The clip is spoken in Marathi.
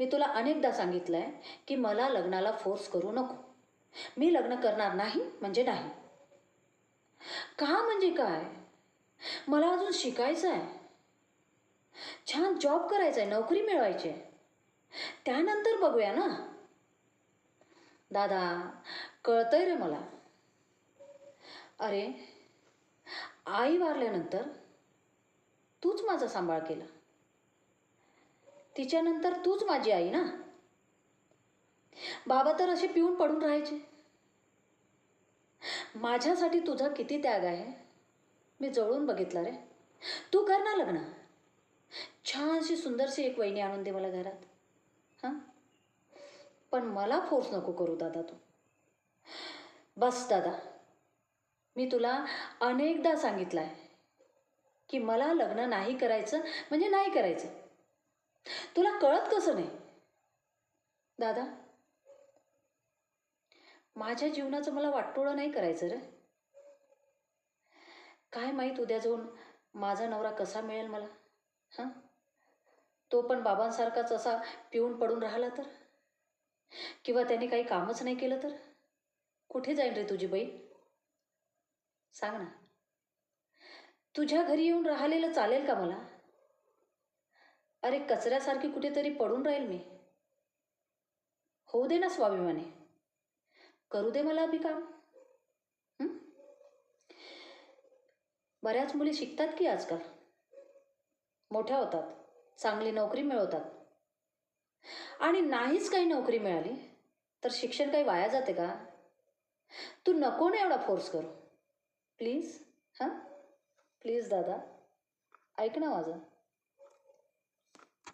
मी तुला अनेकदा सांगितलं आहे की मला लग्नाला फोर्स करू नको. मी लग्न करणार नाही म्हणजे नाही. का म्हणजे काय? मला अजून शिकायचं आहे छान जॉब करायचा आहे नोकरी मिळवायची आहे त्यानंतर बघूया ना. दादा कळतंय रे मला. अरे आई वारल्यानंतर तूच माझा सांभाळ केला. तिच्यानंतर तूच माझी आई ना? बाबा तर असे पिऊन पडून राहायचे. माझ्यासाठी तुझा किती त्याग आहे? मी जवळून बघितलं रे. तू कर ना लग्न. छानशी सुंदरशी एक वहिनी आणून दे मला घरात. हां? पण मला फोर्स नको करू दादा तू. बस दादा. मी तुला अनेकदा सांगितलं आहे की मला लग्न नाही करायचं म्हणजे नाही करायचं. तुला कळत कसं नाही? दादा माझ्या जीवनाचं मला वाटोळं नाही करायचं रे. काय माहीत उद्या जाऊन माझा नवरा कसा मिळेल मला हां? तो पण बाबांसारखाच असा पिऊन पडून राहिला तर? किंवा त्याने काही कामच नाही केलं तर? कुठे जाईल रे तुझी बहीण? सांग ना. तुझ्या घरी येऊन राहिलेलं चालेल का मला? अरे कचऱ्यासारखी कुठेतरी पडून राहील मी. होऊ दे ना स्वाभिमाने. करू दे मला अभि काम बऱ्याच मुली शिकतात की आजकाल? मोठ्या होतात. चांगली नोकरी मिळवतात. आणि नाहीच काही नोकरी मिळाली तर शिक्षण काही वाया जाते का? तू नको ना एवढा फोर्स करू. प्लीज. हां? प्लीज दादा. ऐक ना माझं.